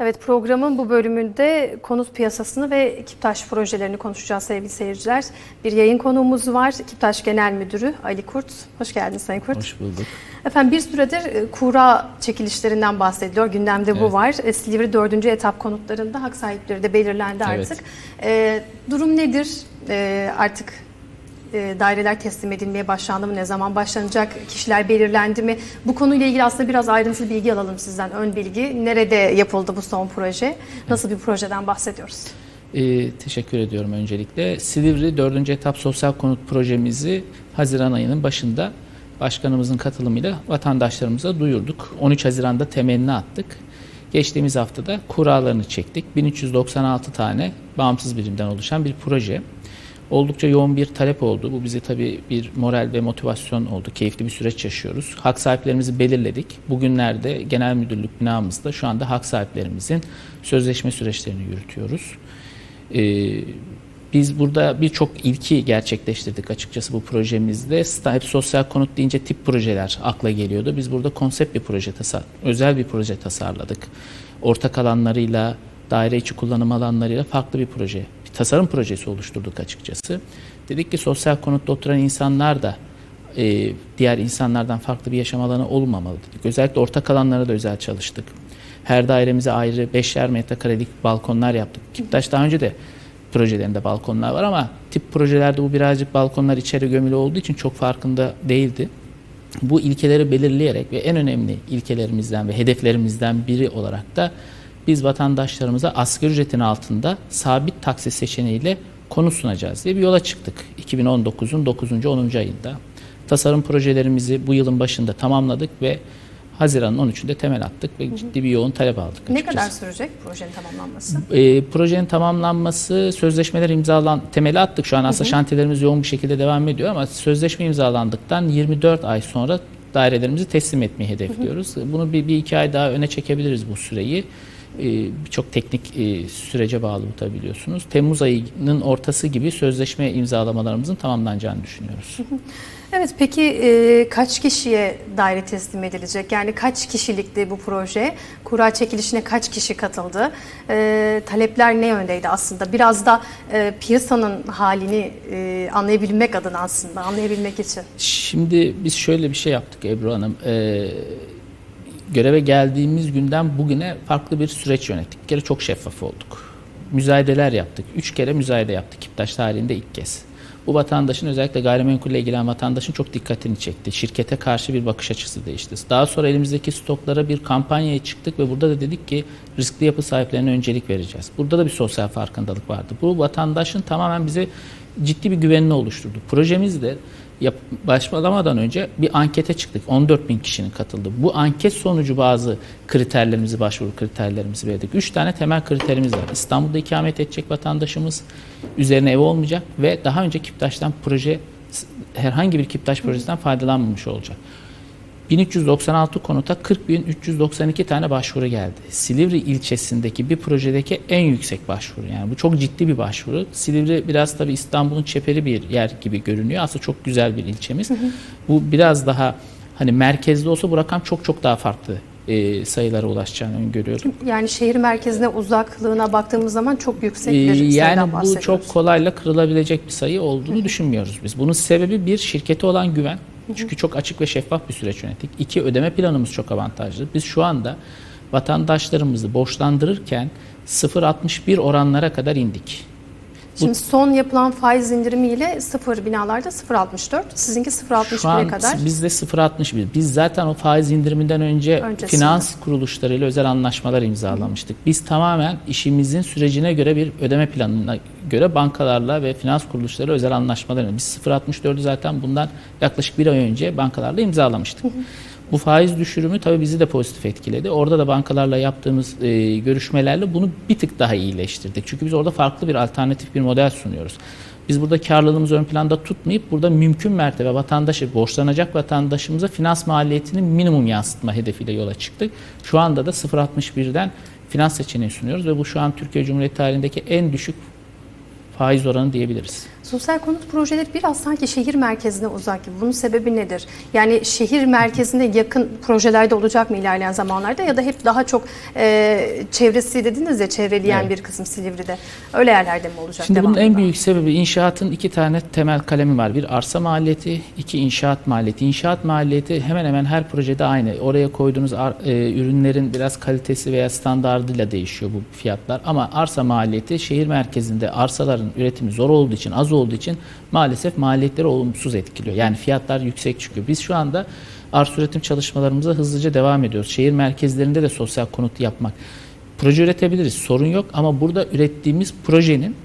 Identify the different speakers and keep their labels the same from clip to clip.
Speaker 1: Evet programın bu bölümünde konut piyasasını ve Kiptaş projelerini konuşacağız sevgili seyirciler. Bir yayın konuğumuz var. Kiptaş Genel Müdürü Ali Kurt. Hoş geldiniz Sayın Kurt.
Speaker 2: Hoş bulduk.
Speaker 1: Efendim bir süredir e, kura çekilişlerinden bahsediliyor. Gündemde bu
Speaker 2: Evet.
Speaker 1: var. E, Silivri 4. etap konutlarında hak sahipleri de belirlendi
Speaker 2: Evet.
Speaker 1: artık. E, durum nedir? E, artık e, daireler teslim edilmeye başlandı mı? Ne zaman başlanacak? Kişiler belirlendi mi? Bu konuyla ilgili aslında biraz ayrıntılı bilgi alalım sizden. Ön bilgi. Nerede yapıldı bu son proje? Nasıl bir projeden bahsediyoruz?
Speaker 2: Ee, teşekkür ediyorum öncelikle. Silivri 4. etap sosyal konut projemizi Haziran ayının başında başkanımızın katılımıyla vatandaşlarımıza duyurduk. 13 Haziran'da temelini attık. Geçtiğimiz haftada kuralarını çektik. 1396 tane bağımsız birimden oluşan bir proje. Oldukça yoğun bir talep oldu. Bu bize tabii bir moral ve motivasyon oldu. Keyifli bir süreç yaşıyoruz. Hak sahiplerimizi belirledik. Bugünlerde genel müdürlük binamızda şu anda hak sahiplerimizin sözleşme süreçlerini yürütüyoruz. Ee, biz burada birçok ilki gerçekleştirdik açıkçası bu projemizde. Hep sosyal konut deyince tip projeler akla geliyordu. Biz burada konsept bir proje tasar, özel bir proje tasarladık. Ortak alanlarıyla, daire içi kullanım alanlarıyla farklı bir proje, tasarım projesi oluşturduk açıkçası. Dedik ki sosyal konutta oturan insanlar da e, diğer insanlardan farklı bir yaşam alanı olmamalı dedik. Özellikle ortak alanlara da özel çalıştık. Her dairemize ayrı 5'er metrekarelik balkonlar yaptık. Kiptaş daha önce de projelerinde balkonlar var ama tip projelerde bu birazcık balkonlar içeri gömülü olduğu için çok farkında değildi. Bu ilkeleri belirleyerek ve en önemli ilkelerimizden ve hedeflerimizden biri olarak da biz vatandaşlarımıza asgari ücretin altında sabit taksit seçeneğiyle konu sunacağız diye bir yola çıktık. 2019'un 9. 10. ayında. Tasarım projelerimizi bu yılın başında tamamladık ve Haziran'ın 13'ünde temel attık ve ciddi bir yoğun talep aldık açıkçası.
Speaker 1: Ne kadar sürecek projenin tamamlanması?
Speaker 2: E, projenin tamamlanması, sözleşmeler imzalan, temeli attık şu an aslında şantiyelerimiz yoğun bir şekilde devam ediyor ama sözleşme imzalandıktan 24 ay sonra dairelerimizi teslim etmeyi hedefliyoruz. Bunu bir, bir iki ay daha öne çekebiliriz bu süreyi. Birçok teknik e, sürece bağlı bu tabi biliyorsunuz. Temmuz ayının ortası gibi sözleşme imzalamalarımızın tamamlanacağını düşünüyoruz.
Speaker 1: Evet peki e, kaç kişiye daire teslim edilecek? Yani kaç kişilikti bu proje? Kura çekilişine kaç kişi katıldı? E, talepler ne yöndeydi aslında? Biraz da piyasanın halini anlayabilmek adına aslında, anlayabilmek için.
Speaker 2: Şimdi biz şöyle bir şey yaptık Ebru Hanım. Ee, göreve geldiğimiz günden bugüne farklı bir süreç yönettik. Bir kere çok şeffaf olduk. Müzayedeler yaptık. Üç kere müzayede yaptık Kiptaş tarihinde ilk kez. Bu vatandaşın özellikle gayrimenkulle ilgilen vatandaşın çok dikkatini çekti. Şirkete karşı bir bakış açısı değişti. Daha sonra elimizdeki stoklara bir kampanyaya çıktık ve burada da dedik ki riskli yapı sahiplerine öncelik vereceğiz. Burada da bir sosyal farkındalık vardı. Bu vatandaşın tamamen bize ciddi bir güvenini oluşturdu. Projemizde yap, başlamadan önce bir ankete çıktık. 14 bin kişinin katıldığı. Bu anket sonucu bazı kriterlerimizi, başvuru kriterlerimizi verdik. 3 tane temel kriterimiz var. İstanbul'da ikamet edecek vatandaşımız, üzerine ev olmayacak ve daha önce Kiptaş'tan proje, herhangi bir Kiptaş projesinden faydalanmamış olacak. 1396 konuta 40.392 tane başvuru geldi. Silivri ilçesindeki bir projedeki en yüksek başvuru. Yani bu çok ciddi bir başvuru. Silivri biraz tabii İstanbul'un çeperi bir yer gibi görünüyor. Aslında çok güzel bir ilçemiz. Bu biraz daha hani merkezde olsa bu rakam çok çok daha farklı e, sayılara ulaşacağını öngörüyorum.
Speaker 1: Yani şehir merkezine uzaklığına baktığımız zaman çok yüksek bir sayıdan
Speaker 2: Yani bu çok kolayla kırılabilecek bir sayı olduğunu düşünmüyoruz biz. Bunun sebebi bir şirkete olan güven. Çünkü çok açık ve şeffaf bir süreç yönettik. İki ödeme planımız çok avantajlı. Biz şu anda vatandaşlarımızı borçlandırırken 0.61 oranlara kadar indik.
Speaker 1: Şimdi son yapılan faiz indirimiyle sıfır binalarda 0.64, sizinki
Speaker 2: Şu
Speaker 1: 0.61'e
Speaker 2: an
Speaker 1: kadar.
Speaker 2: bizde 0.61. Biz zaten o faiz indiriminden önce
Speaker 1: Öncesinde.
Speaker 2: finans kuruluşlarıyla özel anlaşmalar imzalamıştık. Biz tamamen işimizin sürecine göre bir ödeme planına göre bankalarla ve finans kuruluşları özel anlaşmalar Biz 0.64'ü zaten bundan yaklaşık bir ay önce bankalarla imzalamıştık. Bu faiz düşürümü tabii bizi de pozitif etkiledi. Orada da bankalarla yaptığımız e, görüşmelerle bunu bir tık daha iyileştirdik. Çünkü biz orada farklı bir alternatif bir model sunuyoruz. Biz burada karlılığımızı ön planda tutmayıp burada mümkün mertebe vatandaşı, borçlanacak vatandaşımıza finans maliyetini minimum yansıtma hedefiyle yola çıktık. Şu anda da 0.61'den finans seçeneği sunuyoruz ve bu şu an Türkiye Cumhuriyeti tarihindeki en düşük faiz oranı diyebiliriz.
Speaker 1: Sosyal konut projeleri biraz sanki şehir merkezine uzak gibi. Bunun sebebi nedir? Yani şehir merkezine yakın projelerde olacak mı ilerleyen zamanlarda ya da hep daha çok e, çevresi dediniz ya çevreleyen
Speaker 2: Evet.
Speaker 1: bir kısım Silivri'de. Öyle yerlerde mi olacak?
Speaker 2: Şimdi bunun en büyük sebebi inşaatın iki tane temel kalemi var. Bir arsa maliyeti, iki inşaat maliyeti. İnşaat maliyeti hemen hemen her projede aynı. Oraya koyduğunuz ar- e, ürünlerin biraz kalitesi veya standardıyla değişiyor bu fiyatlar. Ama arsa maliyeti şehir merkezinde arsaların üretimi zor olduğu için, az olduğu için maalesef maliyetleri olumsuz etkiliyor. Yani fiyatlar yüksek çıkıyor. Biz şu anda arsa üretim çalışmalarımıza hızlıca devam ediyoruz. Şehir merkezlerinde de sosyal konut yapmak. Proje üretebiliriz, sorun yok ama burada ürettiğimiz projenin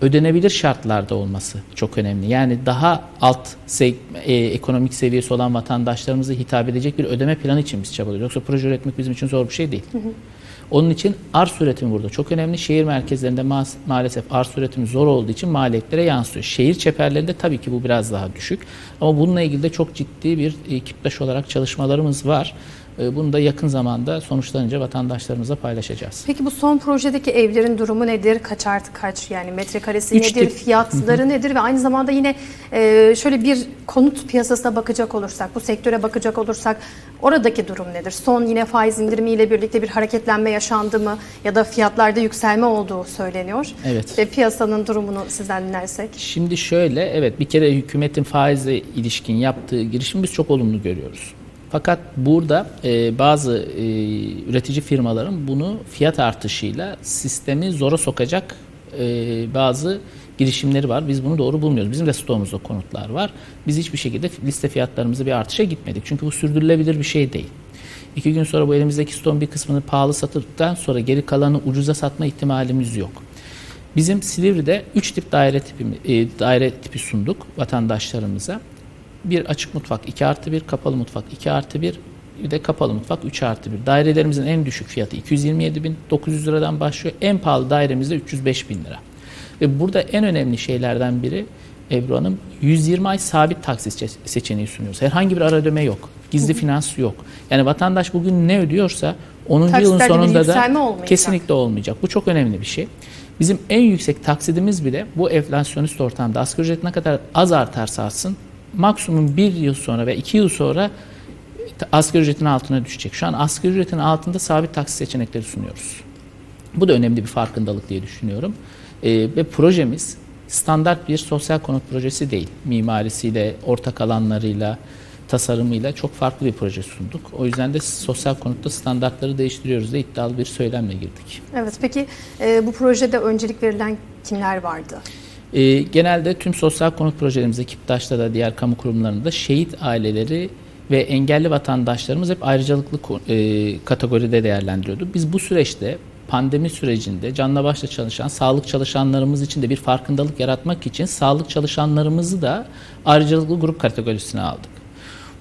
Speaker 2: ödenebilir şartlarda olması çok önemli. Yani daha alt seg- e, ekonomik seviyesi olan vatandaşlarımıza hitap edecek bir ödeme planı için biz çabalıyoruz. Yoksa proje üretmek bizim için zor bir şey değil. Onun için arz üretimi burada çok önemli. Şehir merkezlerinde ma- maalesef arz üretimi zor olduğu için maliyetlere yansıyor. Şehir çeperlerinde tabii ki bu biraz daha düşük. Ama bununla ilgili de çok ciddi bir e, kiplaş olarak çalışmalarımız var. E, Bunu da yakın zamanda sonuçlanınca vatandaşlarımızla paylaşacağız.
Speaker 1: Peki bu son projedeki evlerin durumu nedir? Kaç artı kaç? Yani metrekaresi
Speaker 2: Üç
Speaker 1: nedir?
Speaker 2: tip-
Speaker 1: Fiyatları nedir? Ve aynı zamanda yine e, şöyle bir konut piyasasına bakacak olursak, bu sektöre bakacak olursak oradaki durum nedir? Son yine faiz indirimiyle birlikte bir hareketlenme yaşandı mı? Ya da fiyatlarda yükselme olduğu söyleniyor.
Speaker 2: Evet.
Speaker 1: Ve piyasanın durumunu sizden dinlersek.
Speaker 2: Şimdi şöyle, evet bir kere hükümetin faizle ilişkin yaptığı girişimi biz çok olumlu görüyoruz. Fakat burada e, bazı e, üretici firmaların bunu fiyat artışıyla sistemi zora sokacak e, bazı girişimleri var. Biz bunu doğru bulmuyoruz. Bizim de stoğumuzda konutlar var. Biz hiçbir şekilde liste fiyatlarımızı bir artışa gitmedik. Çünkü bu sürdürülebilir bir şey değil. İki gün sonra bu elimizdeki stoğun bir kısmını pahalı sattıktan sonra geri kalanı ucuza satma ihtimalimiz yok. Bizim Silivri'de 3 tip daire tipi, e, daire tipi sunduk vatandaşlarımıza. Bir açık mutfak 2 artı 1, kapalı mutfak 2 artı 1, bir de kapalı mutfak 3 artı 1. Dairelerimizin en düşük fiyatı 227.900 liradan başlıyor. En pahalı dairemizde 305 bin lira. Ve burada en önemli şeylerden biri Ebru Hanım 120 ay sabit taksit çe- seçeneği sunuyoruz. Herhangi bir ara ödeme yok. Gizli finans yok. Yani vatandaş bugün ne ödüyorsa 10. yılın
Speaker 1: Taksitlerde bir
Speaker 2: sonunda da
Speaker 1: olmayacak.
Speaker 2: kesinlikle olmayacak. Bu çok önemli bir şey. Bizim en yüksek taksidimiz bile bu enflasyonist ortamda asgari ücret ne kadar az artarsa artsın maksimum bir yıl sonra ve iki yıl sonra asgari ücretin altına düşecek. Şu an asgari ücretin altında sabit taksit seçenekleri sunuyoruz. Bu da önemli bir farkındalık diye düşünüyorum. Ee, ve projemiz standart bir sosyal konut projesi değil. Mimarisiyle, ortak alanlarıyla, tasarımıyla çok farklı bir proje sunduk. O yüzden de sosyal konutta standartları değiştiriyoruz da iddialı bir söylemle girdik.
Speaker 1: Evet peki e, bu projede öncelik verilen kimler vardı?
Speaker 2: Ee, genelde tüm sosyal konut projelerimizde, KİPTAŞ'ta da diğer kamu kurumlarında şehit aileleri ve engelli vatandaşlarımız hep ayrıcalıklı e, kategoride değerlendiriyordu. Biz bu süreçte pandemi sürecinde canla başla çalışan sağlık çalışanlarımız için de bir farkındalık yaratmak için sağlık çalışanlarımızı da ayrıcalıklı grup kategorisine aldık.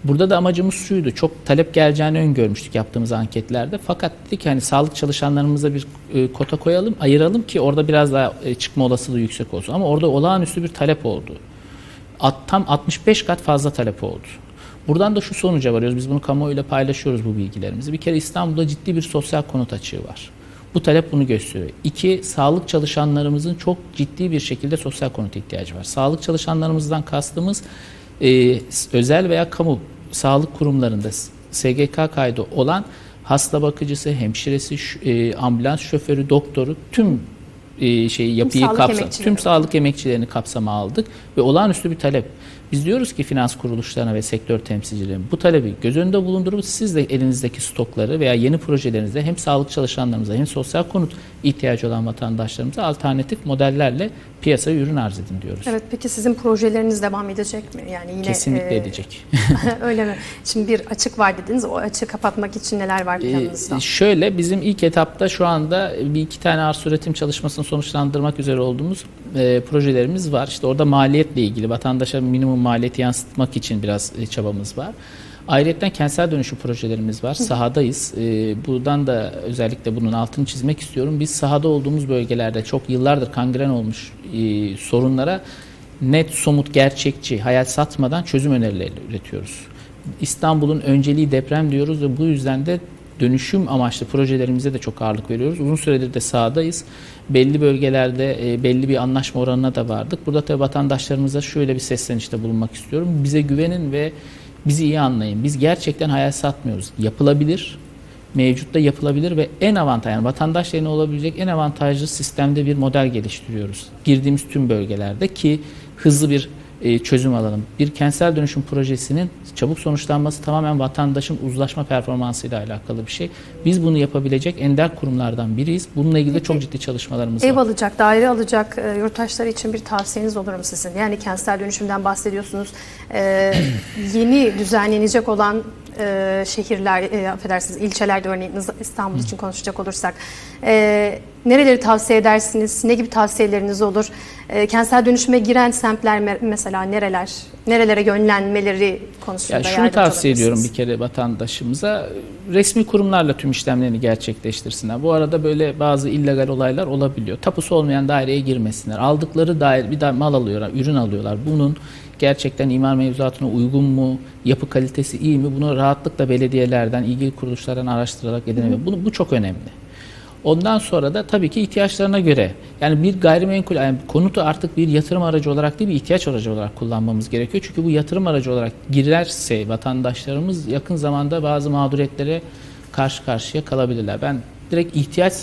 Speaker 2: Burada da amacımız şuydu. Çok talep geleceğini öngörmüştük yaptığımız anketlerde. Fakat dedik hani sağlık çalışanlarımıza bir e, kota koyalım, ayıralım ki orada biraz daha e, çıkma olasılığı yüksek olsun. Ama orada olağanüstü bir talep oldu. At, tam 65 kat fazla talep oldu. Buradan da şu sonuca varıyoruz. Biz bunu kamuoyuyla paylaşıyoruz bu bilgilerimizi. Bir kere İstanbul'da ciddi bir sosyal konut açığı var. Bu talep bunu gösteriyor. İki, sağlık çalışanlarımızın çok ciddi bir şekilde sosyal konut ihtiyacı var. Sağlık çalışanlarımızdan kastımız e, özel veya kamu sağlık kurumlarında SGK kaydı olan hasta bakıcısı, hemşiresi, e, ambulans şoförü, doktoru tüm e, şeyi yapıyı kapsam, tüm sağlık emekçilerini kapsama aldık ve olağanüstü bir talep. Biz diyoruz ki finans kuruluşlarına ve sektör temsilcilerine bu talebi göz önünde bulundurup siz de elinizdeki stokları veya yeni projelerinizde hem sağlık çalışanlarımıza hem sosyal konut ihtiyacı olan vatandaşlarımıza alternatif modellerle piyasaya ürün arz edin diyoruz.
Speaker 1: Evet peki sizin projeleriniz devam edecek mi? Yani yine
Speaker 2: Kesinlikle
Speaker 1: e,
Speaker 2: edecek.
Speaker 1: Öyle mi? Şimdi bir açık var dediniz. O açığı kapatmak için neler var planınızda?
Speaker 2: Ee, şöyle bizim ilk etapta şu anda bir iki tane arsa üretim çalışmasını sonuçlandırmak üzere olduğumuz e, projelerimiz var. İşte orada maliyetle ilgili vatandaşa minimum maliyeti yansıtmak için biraz e, çabamız var. Ayrıca kentsel dönüşüm projelerimiz var. Sahadayız. Ee, buradan da özellikle bunun altını çizmek istiyorum. Biz sahada olduğumuz bölgelerde çok yıllardır kangren olmuş e, sorunlara net, somut, gerçekçi, hayal satmadan çözüm önerileri üretiyoruz. İstanbul'un önceliği deprem diyoruz ve bu yüzden de dönüşüm amaçlı projelerimize de çok ağırlık veriyoruz. Uzun süredir de sahadayız. Belli bölgelerde e, belli bir anlaşma oranına da vardık. Burada tabii vatandaşlarımıza şöyle bir seslenişte bulunmak istiyorum. Bize güvenin ve bizi iyi anlayın. Biz gerçekten hayal satmıyoruz. Yapılabilir, mevcutta yapılabilir ve en avantaj yani vatandaş olabilecek en avantajlı sistemde bir model geliştiriyoruz. Girdiğimiz tüm bölgelerde ki hızlı bir e, çözüm alalım. Bir kentsel dönüşüm projesinin çabuk sonuçlanması tamamen vatandaşın uzlaşma performansıyla alakalı bir şey. Biz bunu yapabilecek ender kurumlardan biriyiz. Bununla ilgili de çok ciddi çalışmalarımız
Speaker 1: Ev
Speaker 2: var.
Speaker 1: alacak, daire alacak e, yurttaşlar için bir tavsiyeniz olur mu sizin? Yani kentsel dönüşümden bahsediyorsunuz. E, yeni düzenlenecek olan e, şehirler, e, affedersiniz ilçelerde örneğin İstanbul için konuşacak olursak e, nereleri tavsiye edersiniz? Ne gibi tavsiyeleriniz olur? E, kentsel dönüşüme giren semtler me- mesela nereler? Nerelere yönlenmeleri konusunda
Speaker 2: Ya şunu tavsiye ediyorum bir kere vatandaşımıza resmi kurumlarla tüm işlemlerini gerçekleştirsinler. Bu arada böyle bazı illegal olaylar olabiliyor. Tapusu olmayan daireye girmesinler. Aldıkları daire bir mal alıyorlar, ürün alıyorlar. Bunun gerçekten imar mevzuatına uygun mu, yapı kalitesi iyi mi? Bunu rahatlıkla belediyelerden, ilgili kuruluşlardan araştırarak edinebilir. Bunu bu çok önemli. Ondan sonra da tabii ki ihtiyaçlarına göre yani bir gayrimenkul yani konutu artık bir yatırım aracı olarak değil bir ihtiyaç aracı olarak kullanmamız gerekiyor. Çünkü bu yatırım aracı olarak girerse vatandaşlarımız yakın zamanda bazı mağduriyetlere karşı karşıya kalabilirler. Ben direkt ihtiyaç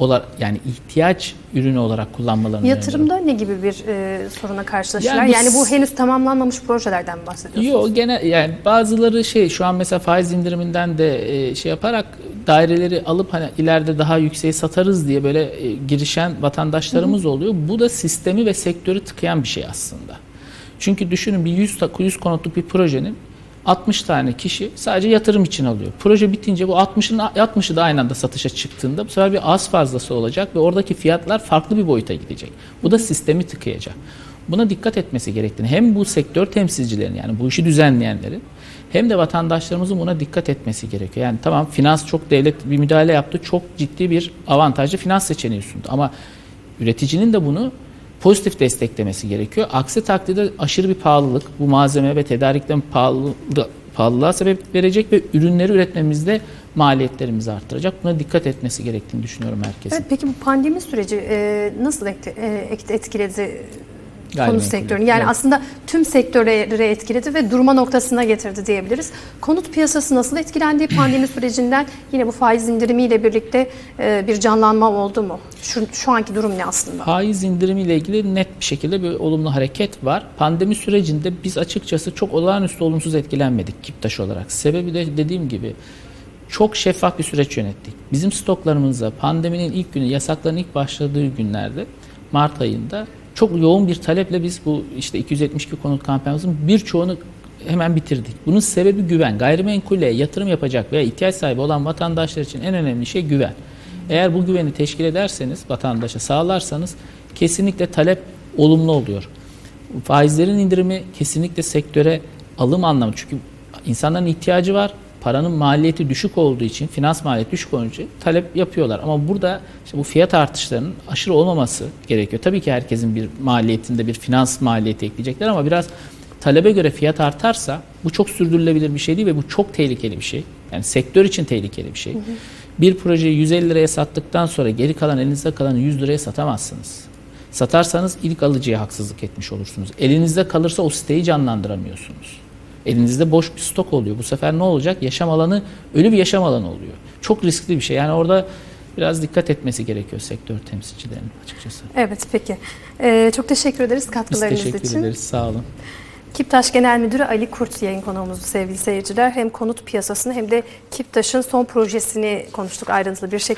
Speaker 2: olarak yani ihtiyaç ürünü olarak kullanmalarını öneriyorum.
Speaker 1: Yatırımda ne gibi bir e, soruna karşılaşırlar?
Speaker 2: Yani
Speaker 1: Yani,
Speaker 2: bu
Speaker 1: henüz tamamlanmamış projelerden bahsediyorsunuz?
Speaker 2: Yok gene yani bazıları şey şu an mesela faiz indiriminden de e, şey yaparak daireleri alıp hani ileride daha yükseğe satarız diye böyle e, girişen vatandaşlarımız oluyor. Bu da sistemi ve sektörü tıkayan bir şey aslında. Çünkü düşünün bir 100, ta- 100 konutluk bir projenin 60 tane kişi sadece yatırım için alıyor. Proje bitince bu 60'ın 60'ı da aynı anda satışa çıktığında bu sefer bir az fazlası olacak ve oradaki fiyatlar farklı bir boyuta gidecek. Bu da sistemi tıkayacak. Buna dikkat etmesi gerektiğini hem bu sektör temsilcilerin yani bu işi düzenleyenlerin hem de vatandaşlarımızın buna dikkat etmesi gerekiyor. Yani tamam finans çok devlet bir müdahale yaptı. Çok ciddi bir avantajlı finans seçeneği sundu. Ama üreticinin de bunu pozitif desteklemesi gerekiyor. Aksi takdirde aşırı bir pahalılık bu malzeme ve tedarikten pahalı, pahalılığa sebep verecek ve ürünleri üretmemizde maliyetlerimizi arttıracak. Buna dikkat etmesi gerektiğini düşünüyorum herkesin.
Speaker 1: Evet, peki bu pandemi süreci e, nasıl etkiledi konut sektörünü? Yani
Speaker 2: Evet.
Speaker 1: aslında tüm sektörleri etkiledi ve durma noktasına getirdi diyebiliriz. Konut piyasası nasıl etkilendi pandemi sürecinden? Yine bu faiz indirimiyle birlikte e, bir canlanma oldu mu? Şu, şu anki durum ne aslında?
Speaker 2: Faiz indirimiyle ilgili net bir şekilde bir olumlu hareket var. Pandemi sürecinde biz açıkçası çok olağanüstü olumsuz etkilenmedik Kiptaş olarak. Sebebi de dediğim gibi çok şeffaf bir süreç yönettik. Bizim stoklarımızda pandeminin ilk günü, yasakların ilk başladığı günlerde Mart ayında çok yoğun bir taleple biz bu işte 272 konut kampanyamızın birçoğunu hemen bitirdik. Bunun sebebi güven. Gayrimenkule yatırım yapacak veya ihtiyaç sahibi olan vatandaşlar için en önemli şey güven. Eğer bu güveni teşkil ederseniz, vatandaşa sağlarsanız kesinlikle talep olumlu oluyor. Faizlerin indirimi kesinlikle sektöre alım anlamı. Çünkü insanların ihtiyacı var. Paranın maliyeti düşük olduğu için, finans maliyeti düşük olduğu için talep yapıyorlar. Ama burada işte bu fiyat artışlarının aşırı olmaması gerekiyor. Tabii ki herkesin bir maliyetinde bir finans maliyeti ekleyecekler ama biraz talebe göre fiyat artarsa bu çok sürdürülebilir bir şey değil ve bu çok tehlikeli bir şey. Yani sektör için tehlikeli bir şey. Bir projeyi 150 liraya sattıktan sonra geri kalan elinizde kalanı 100 liraya satamazsınız. Satarsanız ilk alıcıya haksızlık etmiş olursunuz. Elinizde kalırsa o siteyi canlandıramıyorsunuz. Elinizde boş bir stok oluyor. Bu sefer ne olacak? Yaşam alanı ölü bir yaşam alanı oluyor. Çok riskli bir şey. Yani orada biraz dikkat etmesi gerekiyor sektör temsilcilerinin açıkçası.
Speaker 1: Evet peki. E, çok teşekkür ederiz
Speaker 2: Biz
Speaker 1: katkılarınız
Speaker 2: teşekkür
Speaker 1: için.
Speaker 2: ederiz. Sağ olun.
Speaker 1: Kiptaş Genel Müdürü Ali Kurt yayın konuğumuzdu sevgili seyirciler. Hem konut piyasasını hem de Kiptaş'ın son projesini konuştuk ayrıntılı bir şekilde.